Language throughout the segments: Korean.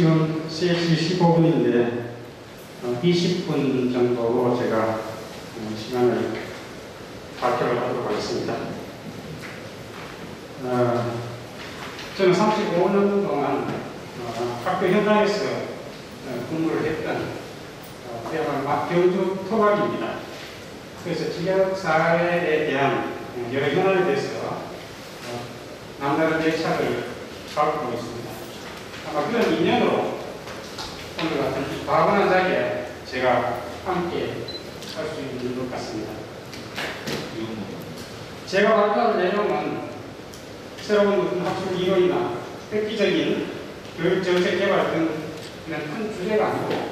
지금 3시 15분인데 20분 정도로 제가 어, 시간을 발표를 하도록 하겠습니다. 어, 저는 35년 동안 어, 학교 현장에서 어, 근무를 했던 어, 그야말로 막 경주 토박입니다. 그래서 지역사회에 대한 어, 여러 현안에 대해서 어, 남다른 대책을 갖고 있습니다. 아마 그런 인연으로 오늘 같은 이 과분한 자리에 제가 함께 할 수 있는 것 같습니다. 제가 발표할 내용은 새로운 학술 이론이나 획기적인 교육 정책 개발 등 이런 큰 주제가 아니고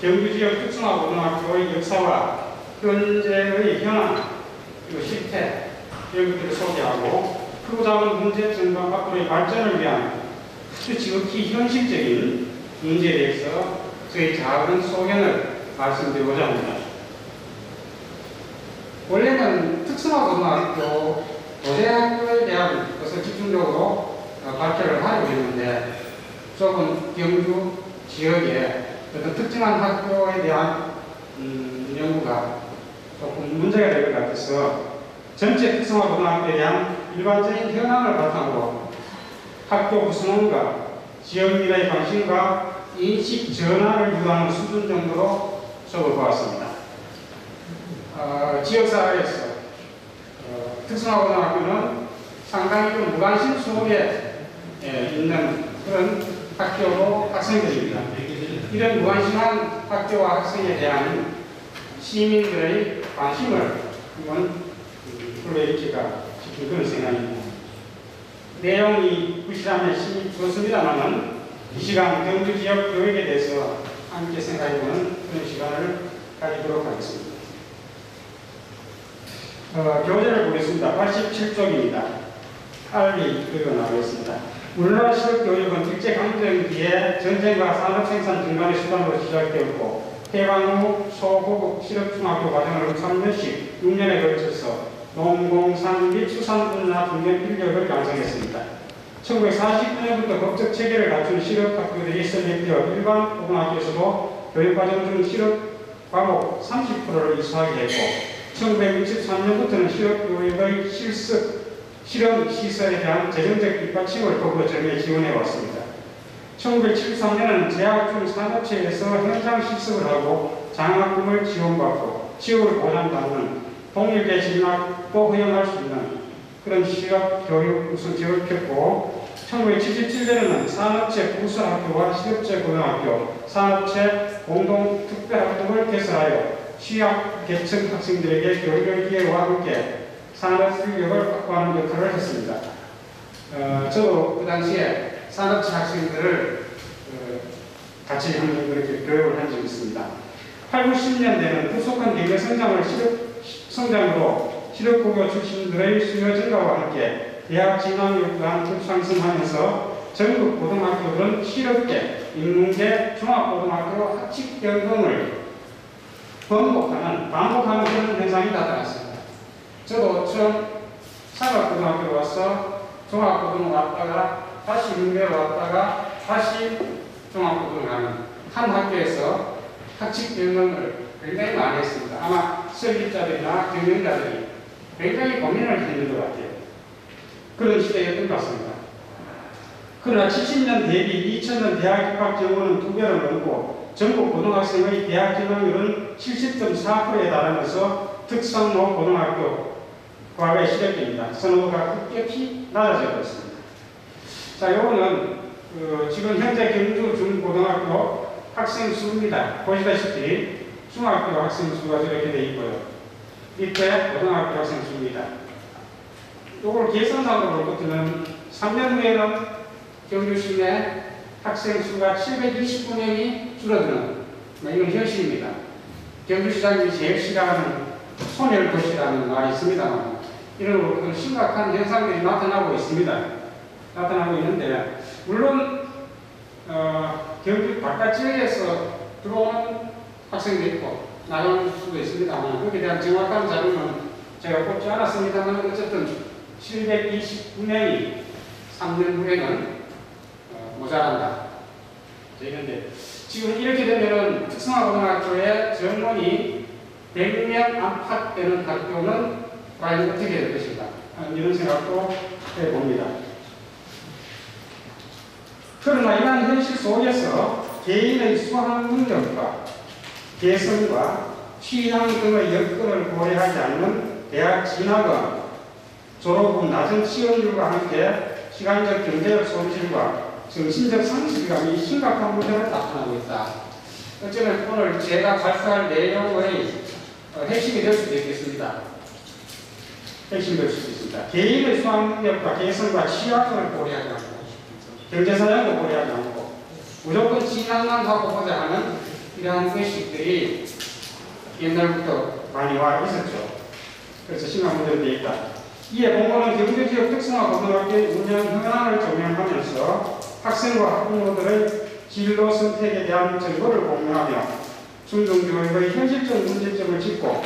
경주 지역 특성화 고등학교의 역사와 현재의 현안 그리고 실태 것들을 소개하고 크고 작은 문제점과 앞으로의 발전을 위한 지극히 현실적인 문제에 대해서 저희 작은 소견을 말씀드리고자 합니다. 원래는 특성화고등학교 도대학교에 대한 것을 집중적으로 어, 발표를 하려고 했는데 조금 경주 지역의 어떤 특정한 학교에 대한 음, 연구가 조금 문제가 될 것 같아서 전체 특성화 고등학교에 대한 일반적인 현황을 바탕으로 학교 구성원과 지역 미래의 관심과 인식 전환을 유도하는 수준 정도로 적어보았습니다. 어, 지역사회에서 어, 특성화고등학교는 상당히 좀 무관심 속에 예, 있는 그런 학교로 학생들입니다. 이런 무관심한 학교와 학생에 대한 시민들의 관심을 한번 불러일으키가 싶은 그런 생각입니다. 내용이 부실하면 심히 좋습니다만은 이 시간 경주 지역 교육에 대해서 함께 생각해보는 그런 시간을 가지도록 하겠습니다. 어, 교재를 보겠습니다. 87쪽입니다. 빨리 읽어 나가겠습니다. 우리나라 시력교육은 일제 강점기에 전쟁과 산업 생산 증간의 수단으로 시작되었고 해방 후 소고급 시력중학교 과정을 3년씩 6년에 걸쳐서 농공산 및 수산 분야 분야 인력을 양성했습니다. 1949년부터 법적 체계를 갖춘 실업 학교들이 설립되어 일반 고등학교에서도 교육과정 중 실업 과목 30%를 이수하게 했고 1963년부터는 실업 교육의 실습 실험 시설에 대한 재정적 뒷받침을 거부점에 지원해 왔습니다. 1973년에는 재학 중 산업체에서 현장 실습을 하고 장학금을 지원받고 지역을 보장받는 동일대 진학도 허용할 수 있는 그런 실업 교육 우선지를 폈고 1977년에는 산업체 부수학교와 실업체 고등학교, 산업체 공동 특별학교를 개설하여 취약 계층 학생들에게 교육의 기회와 함께 산업 인력을 확보하는 역할을 했습니다. 어, 저도 그 당시에 산업체 학생들을 어, 같이 한번 그렇게 교육을 한 적이 있습니다. 8, 90년대는 급속한 경제 성장을 실업, 성장으로 실업고교 출신들의 수요 증가와 함께 대학 진학률 또한 급상승하면서 전국 고등학교들은 실업계, 인문계, 중학고등학교 합칙 경험을 번복하는, 반복하는 그런 현상이 나타났습니다. 저도 처음 상업고등학교 와서 중학고등 왔다가 다시 문대로 왔다가 다시 중학고등 가는 한 학교에서 학칙 경험을 굉장히 많이 했습니다. 아마 설립자들이나 경영자들이 굉장히 고민을 했는 것 같아요. 그런 시대였던 것 같습니다. 그러나 70년 대비 2000년 대학 입학 정원은 두 배로 넘고 전국 고등학생의 대학 진학률은 70.4%에 달하면서 특성로 고등학교 과거의 시력입니다. 선호도가 급격히 낮아지고 있습니다. 자, 요거는 그 지금 현재 경주 중고등학교 학생 수입니다. 보시다시피 중학교 학생 수가 저렇게 돼 있고요. 밑에 고등학교 학생 수입니다. 요걸 계산상으로 볼 것은 3년 후에는 경주 시내 학생 수가 729명이 줄어드는 뭐 이건 현실입니다. 경주시장이 제일 싫어하는 소멸도시라는 말이 있습니다만 이런 어떤 심각한 현상들이 나타나고 있습니다. 나타나고 있는데 물론 어, 경주 바깥 지역에서 들어오는 학생도 있고 나가는 수도 있습니다만 거기에 대한 정확한 자료는 제가 뽑지 않았습니다만 어쨌든 729명이 3년 후에는 어, 모자란다. 되는데 지금 이렇게 되면은 특성화고등학교의 정원이 100명 안팎 되는 학교는 과연 어떻게 될 것인가 아, 이런 생각도 해봅니다. 그러나 이러한 현실 속에서 개인의 수학 능력과 개성과 취향 등의 여건을 고려하지 않는 대학 진학은 졸업 후 낮은 취업률과 함께 시간적 경제적 손실과 정신적 상실감이 심각한 문제를 나타나고 있다. 어쩌면 오늘 제가 발표할 내용의 어, 핵심이 될 수도 있겠습니다. 핵심이 될 수도 있습니다. 개인의 수학 능력과 개성과 취향을 고려하지 않고 경제사정도 고려하지 않고 무조건 진학만 하고 보자 하는 이러한 의식들이 옛날부터 많이 와 있었죠. 그래서 심한 문제로 되어 있다. 이에 본문은 경제지역 특성화 고등학교의 운영 현황을 조명하면서 학생과 학부모들의 진로 선택에 대한 정보를 공유하며 중등교육의 현실적 문제점을 짚고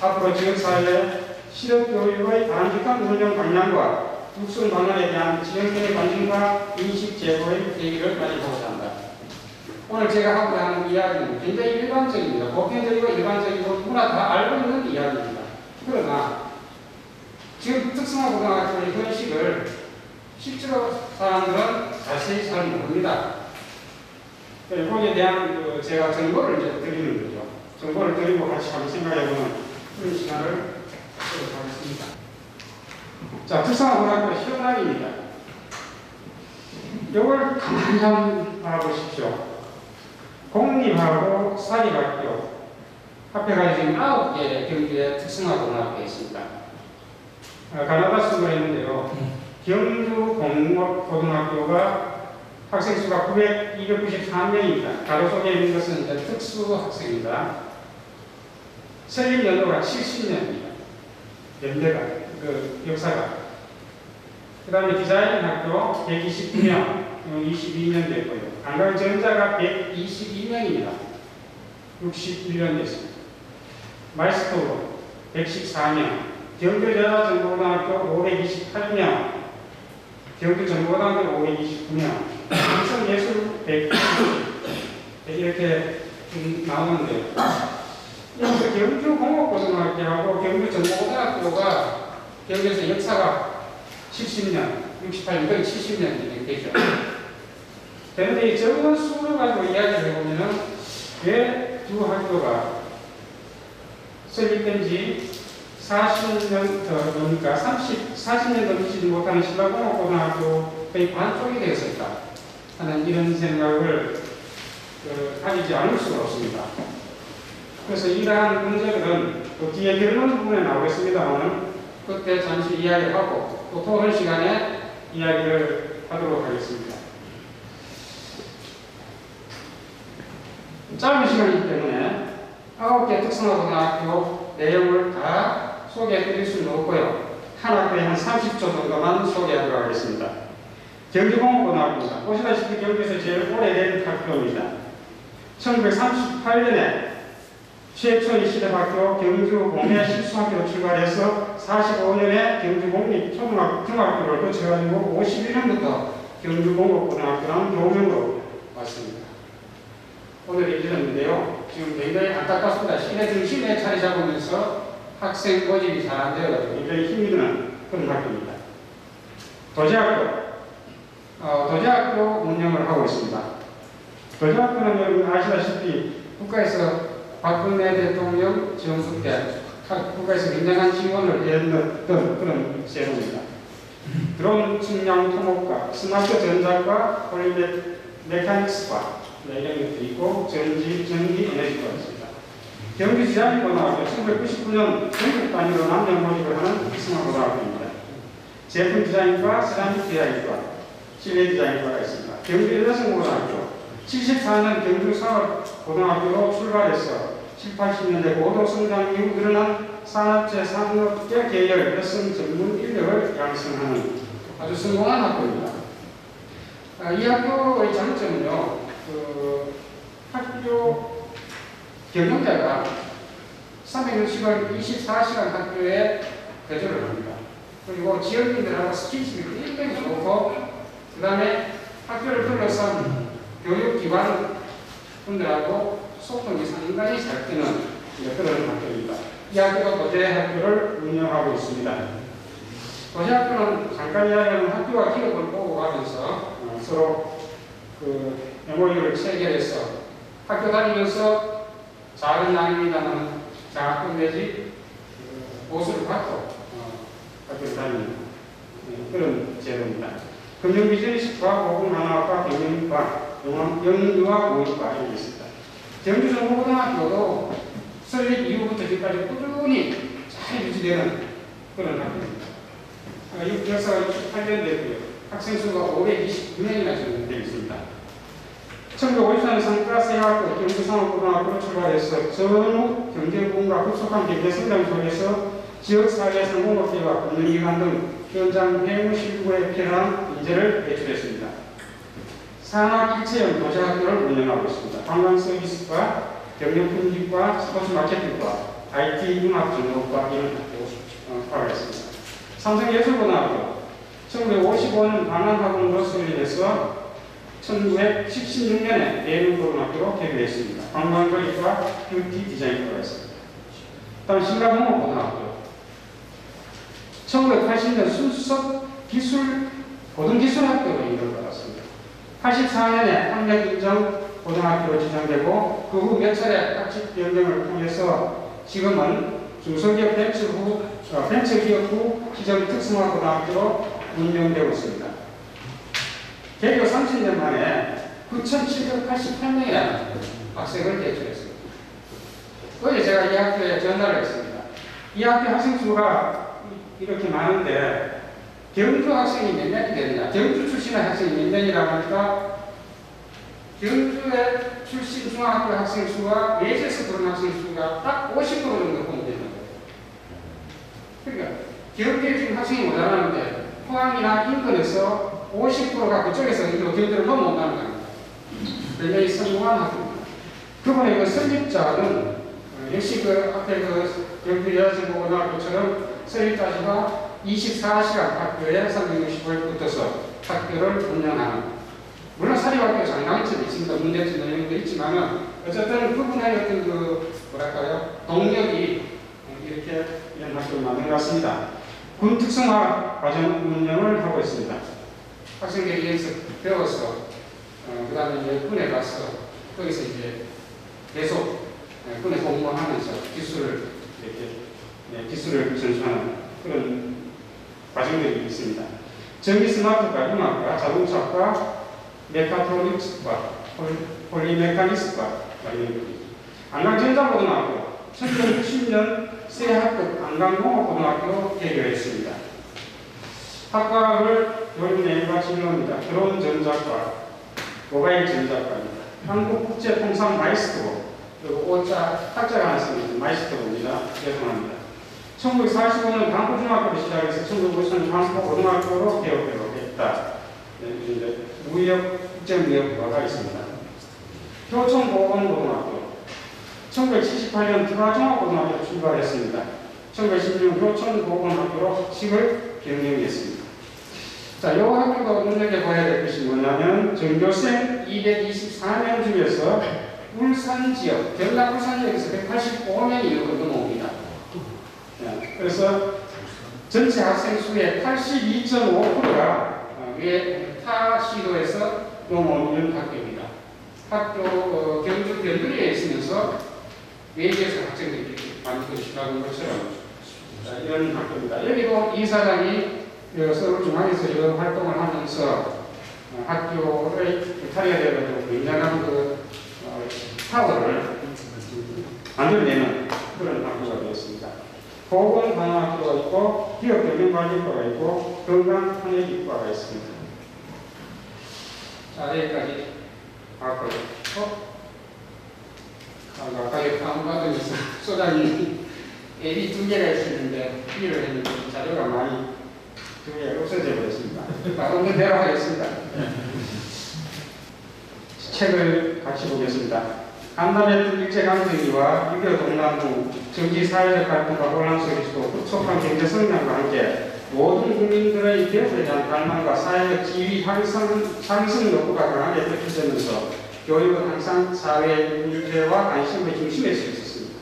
앞으로 지역사회의 실업교육의 바람직한 운영 방향과 육성 방안에 대한 지역민의 관심과 인식 제고의 계기를 마련하고자. 오늘 제가 하고자 하는 이야기는 굉장히 일반적입니다. 보편적이고 일반적이고 누구나 다 알고 있는 이야기입니다. 그러나 지금 특성화 고등학교의 현실을 실제로 사람들은 자세히 잘 모릅니다. 거기에 대한 그 제가 정보를 이제 드리는 거죠. 정보를 드리고 같이 한번 생각해보는 그런 시간을 갖도록 하겠습니다. 자, 특성화 고등학교 현황입니다. 이걸 가만히 한번 알아보십시오. 공립하고 사립학교 합해가 지금 아홉 개 경주에 특성화 고등학교 있습니다. 아, 가나다 수가 있는데요. 경주 공업고등학교가 학생 수가 900, 293명입니다. 가로 속에 있는 것은 이제 특수 학생입니다. 설립 연도가 70년입니다. 연대가, 그 역사가. 그 다음에 디자인 학교 129명, 22년 됐고요. 관광전자가 122명입니다. 61년 됐습니다. 마이스토로 114명, 경주전화정보고등학교 528명, 경주정보고등학교 529명, 삼성예술 100, 이렇게 좀 나오는데 여기서 경주공업고등학교하고 경주정보고등학교가 경주에서 역사가 70년, 68년, 거의 70년 되죠. 그런데 이 적은 수를 가지고 이야기를 해보면은 왜 두 학교가 설립된 지 40년 더 넘으니까 30, 40년 넘지 못하는 신라공업 고등학교의 반쪽이 되었을까 하는 이런 생각을 그, 가지지 않을 수가 없습니다. 그래서 이러한 문제들은 또 뒤에 결론 부분에 나오겠습니다만 그때 잠시 이야기하고 또 토론 시간에 이야기를 하도록 하겠습니다. 짧은 시간이기 때문에 아홉 개 특성화고등학교 내용을 다 소개해 드릴 수는 없고요. 한 학교에 한 30초 정도만 소개하도록 하겠습니다. 경주공업고등학교입니다. 보시다시피 경주에서 제일 오래된 학교입니다. 1938년에 최초의 시대학교 경주 공예 실수학교로 출발해서 45년에 경주 공립 초등학교 중학교를 거쳐가지고 51년부터 경주 공업고등학교라는 교명으로 왔습니다. 오늘 이르렀는데요. 지금 굉장히 안타깝습니다. 시내 중심에 자리 잡으면서 학생 모집이 잘 안 되어가지고 굉장히 힘이 드는 그런 학교입니다. 도제학교, 어, 도제학교 운영을 하고 있습니다. 도제학교는 여러분 아시다시피 국가에서 박근혜 대통령 정부 때 국가에서 굉장한 지원을 해줬던 그런 제도입니다. 드론 측량 토목과 스마트 전자과 폴리 메카닉스과 네, 이런 것도 있고 전지, 전기, 에너지가 있습니다. 경기 디자인고등학교 1999년 전국 단위로 남녀 모집을 하는 특성화고등학교입니다. 제품 디자인과 세라믹 디자인과 실내 디자인과가 있습니다. 경기 여성 고등학교 74년 경주 산업 고등학교로 출발해서 7, 80년대 고도 성장 이후 늘어난 산업재 산업계 계열 여성 전문 인력을 양성하는 아주 성공한 학교입니다. 아, 이 학교의 장점은요, 그 학교 경영자가 360일 24시간 학교에 거주를 합니다. 그리고 지역민들하고 스킨십이 굉장히 좋고 그 다음에 학교를 둘러싼 교육기관 분들하고 소통이 상당히 잘 되는 그런 학교입니다. 이 학교가 도제 학교를 운영하고 있습니다. 도제 학교는 잠깐 이야기하면 학교와 기업을 보고 가면서 어, 서로 그 MOU를 체결해서 학교 다니면서 작은 양입니다만 장학금 내지 그 보수를 받고 어, 학교를 다니는 네, 그런 제도입니다. 금융비즈니스과 보건하나과 경영과 영어- 영유아 모의과 이렇게 있습니다. 경주정보고등학교도 설립 이후부터 지금까지 꾸준히 잘 유지되는 그런 학교입니다. 어, 이 역사가 68년 됐고요. 학생 수가 529명이나 지금 되어 있습니다. 1954년 상가세학교 경주상업고등학교로 출발해서 전후 경제부문과 급속한 경제 성장 속에서 지역사회 상공업계와 금융기관 등 현장 회무 실무에 필요한 인재를 배출했습니다. 산학 일체형 도시학교를 운영하고 있습니다. 관광 서비스과 경영품직과 스포츠 마케팅과 IT 융합 전공과 이런 학교가 있습니다. 삼성예술고등학교 1955년 방한학원으로 설립해서 1916년에 대륙고등학교로 개교했습니다. 관광거리과 뷰티 디자인과가 있습니다. 다음 신라공업고등학교 1980년 순수석 기술 고등기술학교로 인정받았습니다. 84년에 학력 인정 고등학교로 지정되고 그 후 몇 차례 학칙 변경을 통해서 지금은 중소기업 벤처 후 어, 벤처기업 후 지정 특성화 고등학교로 운영되고 있습니다. 개교 30년 만에 9,788명이라는 학생을 대출했습니다. 어제 제가 이 학교에 전화를 했습니다. 이 학교 학생 수가 이렇게 많은데 경주 학생이 몇 명이 되느냐? 경주 출신의 학생이 몇 명이라고 하니까 경주의 출신 중학교 학생 수가 외제에서 들어온 학생 수가 딱 50% 정도 보면 되는 거예요. 그러니까 경주에 지금 학생이 모자라는데 포항이나 인근에서 50%가 그쪽에서 경주를 넘어온다는 겁니다. 굉장히 성공한 학교입니다. 그분의 그 설립자는 어, 역시 그 앞에 그 경주 여자정보고등학교처럼 설립자시가 24시간 학교에 365일 붙어서 학교를 운영하는 물론 사립학교 장단점이 있습니다. 문제점 이런 게 있지만은 어쨌든 그분의 어떤 그 뭐랄까요 동력이 이렇게 이런 학교를 만든 것 같습니다. 군 특성화 과정 운영을 하고 있습니다. 학생들이 여기서 배워서 어, 그 다음에 이제 군에 가서 거기서 이제 계속 예, 군에 공부하면서 기술을 이렇게 예, 기술을 전수하는 그런 과정들이 있습니다. 전기 스마트과 융합과 자동차과 메카트로닉스과 폴- 폴리메카니스과 이런 것들이 안강전자고등학교 1960년 새학급 안강공업고등학교 개교했습니다. 학과를 교육 내용과 진로입니다. 드론 전자과, 모바일 전자과입니다. 한국국제통상 마이스트로 그리고 오자 학자가 하나 씁니다. 마이스트로입니다. 죄송합니다. 1945년 강포중학교로 시작해서 1950년 강포고등학교로 개업되고 했다. 네, 무역 국제무역과가 있습니다. 효청보건고등학교 1978년 기화종합고등학교로 출발했습니다. 1916년 효청보건학교로 식을 경영했습니다. 자, 이 학교가 눈여겨 봐야 될 것이 뭐냐면 전교생 224명 중에서 울산 지역, 경남 울산 지역에서 185명이 이거 넘어옵니다. 네, 그래서 전체 학생 수의 82.5%가 외타 시도에서 넘어오는 학교입니다. 학교 어, 경주 변두리에 있으면서 외지에서 학생들이 많이 도시락온 것처럼 자, 이런 학교입니다. 여기도 이사장이 그 서울 중앙에서 이런 활동을 하면서 어, 학교의 이탈리아 되어가지고 굉장한 그 어, 파워를 만들어내는 그런 학교가 되었습니다. 보건관학교가 있고 기업 경영관리과가 있고 건강한의기과가 있습니다. 자 여기까지 하고 어? 아, 아까 다운 받으면서 소장이 앱이 두 개가 있었는데 일을 했는데 자료가 많이 두 개가 없어져 버렸습니다. 없는 대로 하겠습니다. 책을 같이 보겠습니다. 간담회 일제강점기와 6.25 동남부 정치 사회적 갈등과 혼란 속에서도 급속한 경제 성장과 함께 모든 국민들의 개혁에 대한 갈망과 사회적 지위 향상, 상승 욕구가 강하게 느껴지면서 교육은 항상 사회의 문제와 관심의 중심에 서 있었습니다.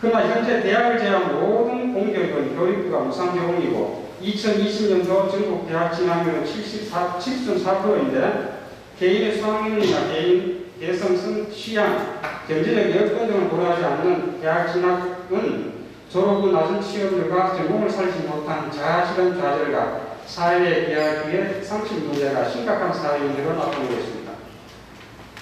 그러나 현재 대학을 제외한 모든 공교육은 교육부가 무상교육이고 2020년도 전국 대학 진학률은 74, 7.4%인데 개인의 수학능력이나 개인 개성성 취향, 경제적 여건 등을 고려하지 않는 대학 진학은 졸업 후 낮은 취업률과 전공을 살지 못한 자아실현 좌절과 사회에 기하기에 상실 문제가 심각한 사회 문제로 나타나고 있습니다.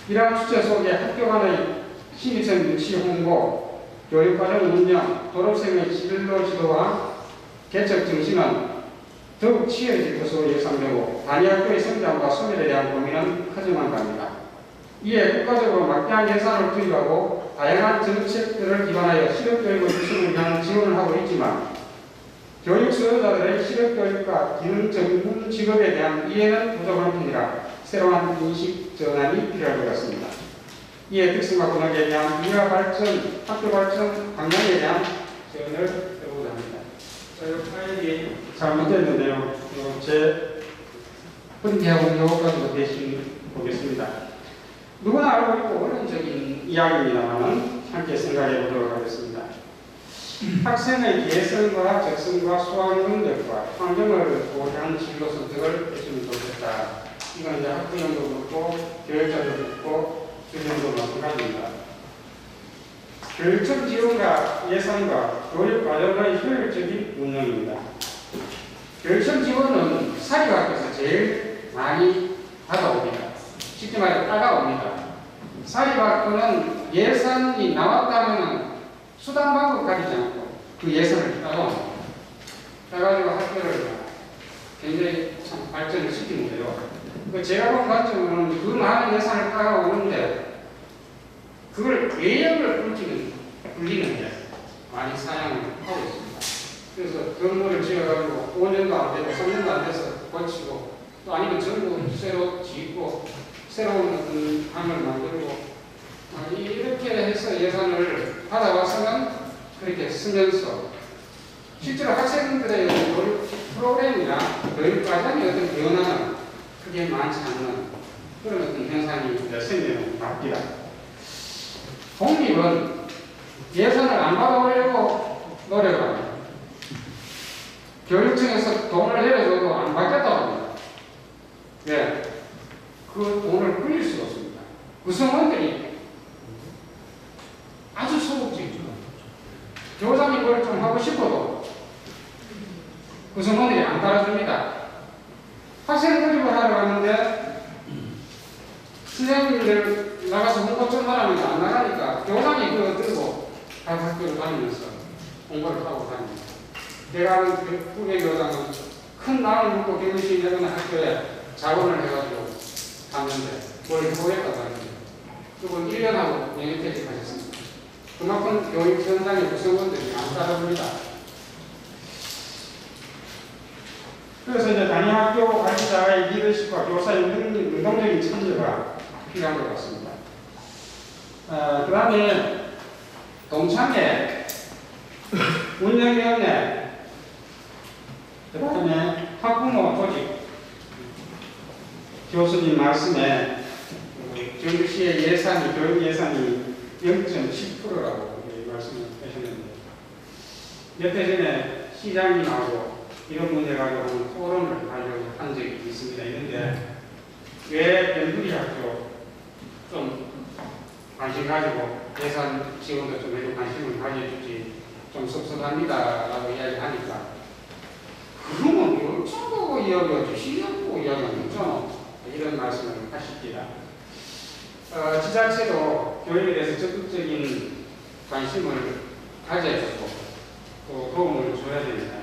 이러한 추세 속에 학교 간의 신입생 눈치 홍보, 교육과정 운영, 졸업생의 진로 지도와 개척 정신은 더욱 치열해질 것으로 예상되고 단위학교의 성장과 소멸에 대한 고민은 커져만 갑니다. 이에 국가적으로 막대한 예산을 투입하고 다양한 정책들을 기반하여 실업교육의 유치를 위한 지원을 하고 있지만 교육 수요자들의 실업교육과 기능 전문 직업에 대한 이해는 부족한 편이라 새로운 인식 전환이 필요할 것 같습니다. 이에 특성과 근학에 대한 미화 발전, 학교 발전 방향에 대한 제언을 해보고자 합니다. 자, 이 파일이 잘못됐는데요. 어, 제 번개하고 요거까지도 대신 보겠습니다. 누구나 알고 있고 원론적인 이야기입니다만 함께 생각해 보도록 하겠습니다. 학생의 개성과 적성과 수학 능력과 환경을 고려한 진로 선택을 해주면 좋겠다. 이건 이제 학부형도 그렇고 교육자도 그렇고 주변도 마찬가지입니다. 교육적 지원과 예산과 교육 과정의 효율적인 운영입니다. 교육적 지원은 사립학교에서 제일 많이 받아옵니다. 쉽게 말해 따라옵니다. 사립학교는 예산이 나왔다면 수단 방법 가리지 않고 그 예산을 따라옵니다. 그래가지고 학교를 굉장히 참 발전을 시키는데요. 그 제가 본 관점은 그 많은 예산을 따라오는데 그걸 외형을 굴리는, 굴리는데 많이 사용을 하고 있습니다. 그래서 건물을 지어가지고 5년도 안 되고 3년도 안 돼서 고치고 또 아니면 전부 새로 짓고 새로운 어떤 방을 만들고 아, 이렇게 해서 예산을 받아와서는 그렇게 쓰면서 실제로 학생들의 프로그램이나 교육 과정의 어떤 변화는 크게 많지 않는 그런 어떤 현상이 생기는 것 같습니다. 독립은 예산을 안 받아오려고 노력을 합니다. 교육청에서 돈을 내려줘도 안 받겠다고 합니다. 왜? 그 돈을 굴릴 수가 없습니다. 구성원들이 아주 소극적이죠. 교장이 그걸 좀 하고 싶어도 구성원들이 안 따라줍니다. 학생 모집을 하러 갔는데 선생님들 나가서 홍보 좀 하라는데 안 나가니까 교장이 그거 들고 각 학교를 다니면서 홍보를 하고 다닙니다. 아는 그 후배 교장은 큰 나을 먹고 교육시 내는 학교에 자원을 해가지고 갔는데 뭘 해보겠다고 하는데 그분 1년하고 영역퇴직 하셨습니다. 그만큼 교육 현장의 구성원들이 안 따라줍니다. 그래서 이제 단위 학교 관리자의 리더십과 교사의 능동적인 참여가 필요한 것 같습니다. 어, 그 다음에 동창회, 운영위원회, 그 다음에 학부모 조직, 교수님 말씀에 그 정시의 예산이, 교육 예산이 0.10%라고 말씀을 하셨는데 몇달 전에 시장님하고 이런 문제 가지고 한 토론을 하려고 한 적이 있습니다. 있는데 왜 변두리 학교 좀 관심 가지고 예산 지원도 좀 해도 관심을 가져주지 좀 섭섭합니다라고 이야기하니까 그러면 어쩌고 이야기하지 시작고 이야기하면 있잖아 이런 말씀을 하십니다. 어, 지자체도 교육에 대해서 적극적인 관심을 가져주고 또 도움을 줘야 됩니다.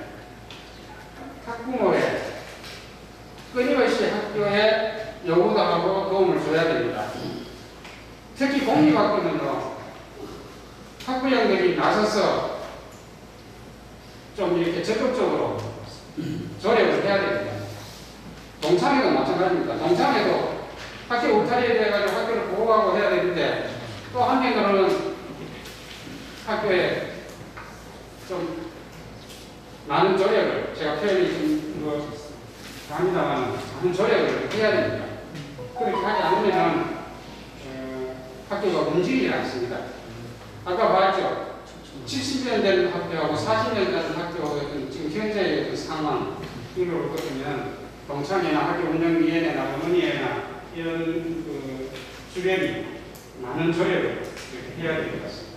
학부모의 끊임없이 학교에 요구도 하고 도움을 줘야 됩니다. 특히 공립학교는요, 학부형들이 나서서 좀 이렇게 적극적으로 조력을 해야 됩니다. 동창회도 마찬가지입니다. 동창회도 학교 울타리에 대해 가지고 학교를 보호하고 해야 되는데 또 한편으로는 학교에 좀 많은 조력을 제가 표현이 좀뭐 합니다만 많은 조력을 해야 됩니다. 그렇게 하지 않으면 어, 학교가 움직이지 않습니다. 아까 봤죠? 70년 된 학교하고 40년 된 학교의 지금 현재의 그 상황 이걸 보면 동창회나 학교 운영위원회나 어머니회나 이런 그 주변이 많은 조력을 해야 될 것 같습니다.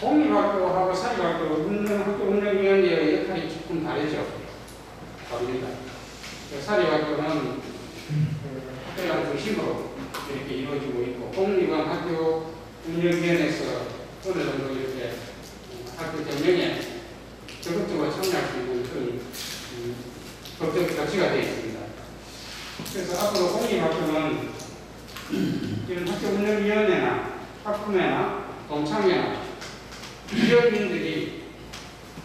공립학교하고 사립학교 운영, 학교 운영위원회의 역할이 조금 다르죠. 다릅니다. 그 사립학교는 그 학교장 중심으로 이렇게 이루어지고 있고 공립은 학교 운영위원회에서 어느 정도 이렇게 학교 경영에 적극적으로 참여할 수 있는 그런 음, 법적 조치가 되어 있습니다. 그래서 앞으로 공립학교는 이런 학교 운영위원회나 학부모나 동창회나 위원님들이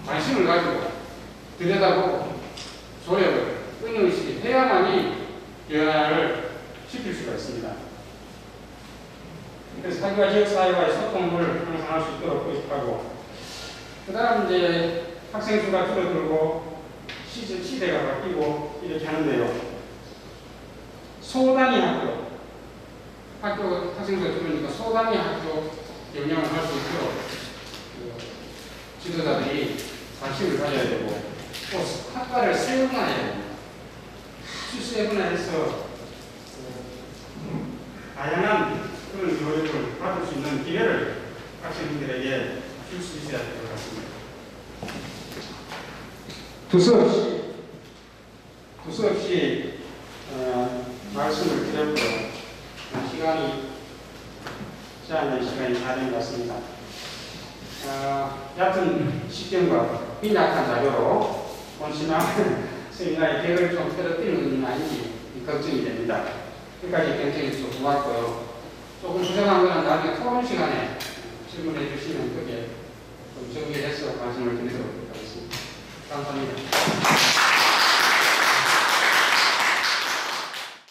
관심을 가지고 들여다보고 조력을 끊임없이 해야만이 변화를 시킬 수가 있습니다. 그래서 학교와 지역사회와의 소통을 항상 할 수 있도록 고집하고 그 다음 이제 학생 수가 줄어들고 시대, 시대가 바뀌고 이렇게 하는데요. 소단위 학교 학교 학생 수가 줄으니까 소단위 학교 영향을 할 수 있도록 그 지도자들이 관심을 가져야 되고 또 학과를 세분화해야 됩니다. 세분화해서 그 다양한 그런 교육을 받을 수 있는 기회를 학생들에게 줄 수 있어야 될 것 같습니다. 두서없이 두서없이 어, 말씀을 드렸고 시간이 제한된 시간이 다 된 것 같습니다. 어, 얕은 시점과 빈약한 자료로 원시나 세미나의 계획을 좀 틀어뜨리는 건 아닌지 걱정이 됩니다. 끝까지 굉장히 좀 고맙고요. 조금 부정한 거는 나중에 토론 시간에 질문해 주시면 그게 좀 정리해서 말씀을 드리도록 하